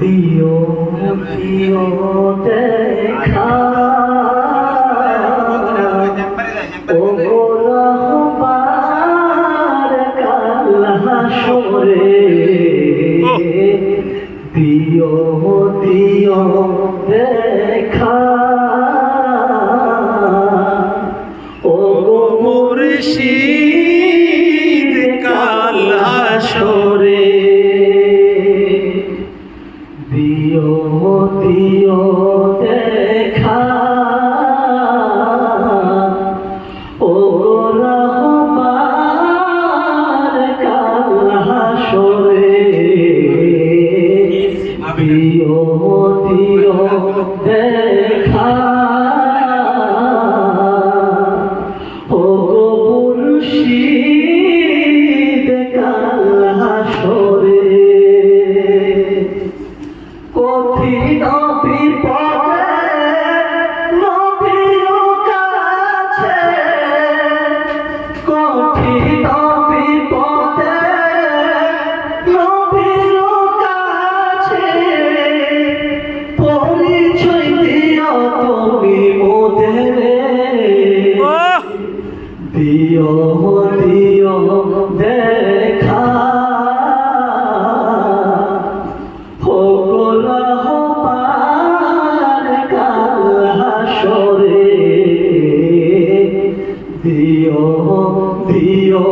দিও দিও দেখা। ও রহবার কালা সরে। দিও দিও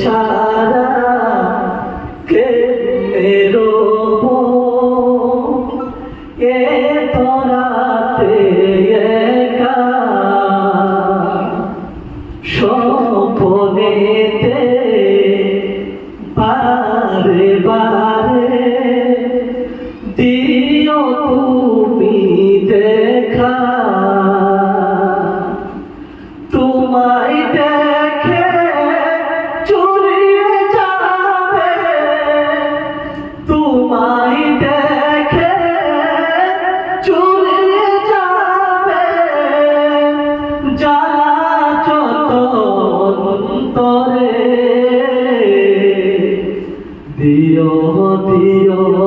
ছাড়া কে মেরো এ তরাতে একা স্বপনেতে বারে বারে দেখা। তোমায় Dio, Dio.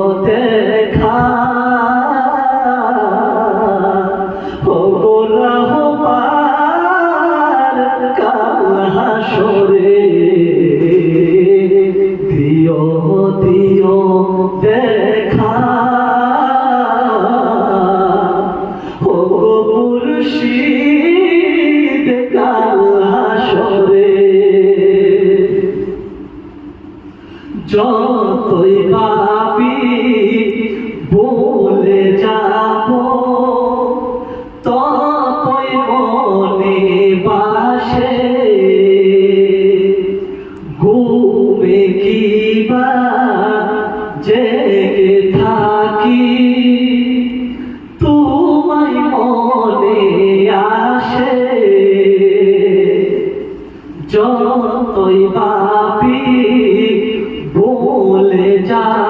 যতই পাবি বলে যাব, ততই মনে বাসে। ঘুমে কিবা জেগে থাকি তুমি মনে আসে। যতই পাপি চলে যা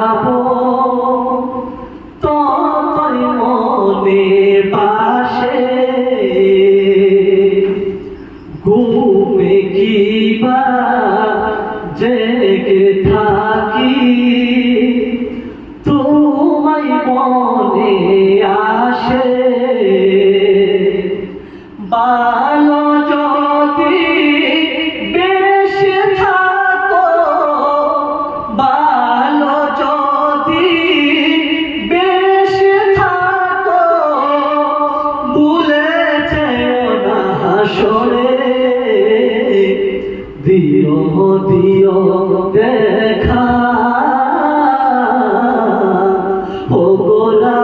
আসরে দিও দিও দেখা। ও গোলা